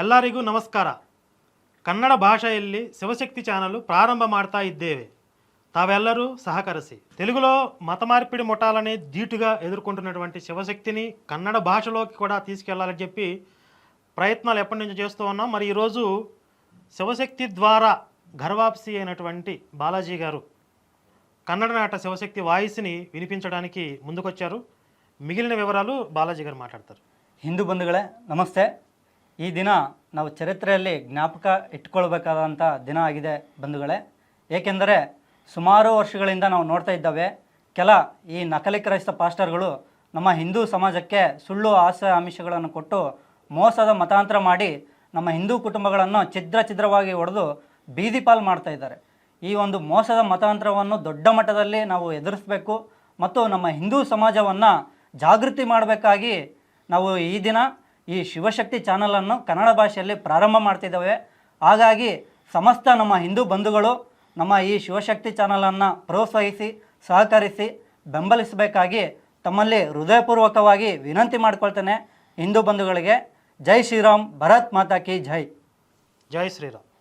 ಎಲ್ಲರಿಗೂ ನಮಸ್ಕಾರ. ಕನ್ನಡ ಭಾಷೆಯಲ್ಲಿ ಶಿವಶಕ್ತಿ ಚಾನಲು ಪ್ರಾರಂಭ ಮಾಡ್ತಾ ಇದ್ದೇವೆ. తావెల్లరూ సహకరిసి తెలుగులో మత మార్పిడి ముఠాలని ధీటుగా ఎదుర్కొంటున్నటువంటి శివశక్తిని కన్నడ భాషలోకి కూడా తీసుకెళ్ళాలని చెప్పి ప్రయత్నాలు ఎప్పటి నుంచి చేస్తూ ఉన్నాం. మరి ఈరోజు శివశక్తి ద్వారా గర్వాప్సి అయినటువంటి బాలాజీ గారు కన్నడ నాట శివశక్తి వాయిస్ని వినిపించడానికి ముందుకొచ్చారు. మిగిలిన వివరాలు బాలాజీ గారు మాట్లాడతారు. హిందూ బంధుగళ నమస్తే. ಈ ದಿನ ನಾವು ಚರಿತ್ರೆಯಲ್ಲಿ ಜ್ಞಾಪಕ ಇಟ್ಕೊಳ್ಬೇಕಾದಂಥ ದಿನ ಆಗಿದೆ ಬಂಧುಗಳೇ. ಏಕೆಂದರೆ ಸುಮಾರು ವರ್ಷಗಳಿಂದ ನಾವು ನೋಡ್ತಾ ಇದ್ದಾವೆ, ಕೆಲ ಈ ನಕಲಿ ಕ್ರೈಸ್ತ ಪಾಸ್ಟರ್ಗಳು ನಮ್ಮ ಹಿಂದೂ ಸಮಾಜಕ್ಕೆ ಸುಳ್ಳು ಆಸೆ ಆಮಿಷಗಳನ್ನು ಕೊಟ್ಟು ಮೋಸದ ಮತಾಂತರ ಮಾಡಿ ನಮ್ಮ ಹಿಂದೂ ಕುಟುಂಬಗಳನ್ನು ಛಿದ್ರ ಛಿದ್ರವಾಗಿ ಹೊಡೆದು ಬೀದಿಪಾಲ್ ಮಾಡ್ತಾ ಇದ್ದಾರೆ. ಈ ಒಂದು ಮೋಸದ ಮತಾಂತರವನ್ನು ದೊಡ್ಡ ಮಟ್ಟದಲ್ಲಿ ನಾವು ಎದುರಿಸಬೇಕು ಮತ್ತು ನಮ್ಮ ಹಿಂದೂ ಸಮಾಜವನ್ನು ಜಾಗೃತಿ ಮಾಡಬೇಕಾಗಿ ನಾವು ಈ ದಿನ ಈ ಶಿವಶಕ್ತಿ ಚಾನಲನ್ನು ಕನ್ನಡ ಭಾಷೆಯಲ್ಲಿ ಪ್ರಾರಂಭ ಮಾಡ್ತಿದ್ದಾವೆ. ಹಾಗಾಗಿ ಸಮಸ್ತ ನಮ್ಮ ಹಿಂದೂ ಬಂಧುಗಳು ನಮ್ಮ ಈ ಶಿವಶಕ್ತಿ ಚಾನಲನ್ನು ಪ್ರೋತ್ಸಾಹಿಸಿ, ಸಹಕರಿಸಿ, ಬೆಂಬಲಿಸಬೇಕಾಗಿ ತಮ್ಮಲ್ಲಿ ಹೃದಯಪೂರ್ವಕವಾಗಿ ವಿನಂತಿ ಮಾಡಿಕೊಳ್ತೇನೆ ಹಿಂದೂ ಬಂಧುಗಳಿಗೆ. ಜೈ ಶ್ರೀರಾಮ್, ಭರತ್ ಮಾತಾ ಕಿ ಜೈ. ಜೈ ಶ್ರೀರಾಮ್.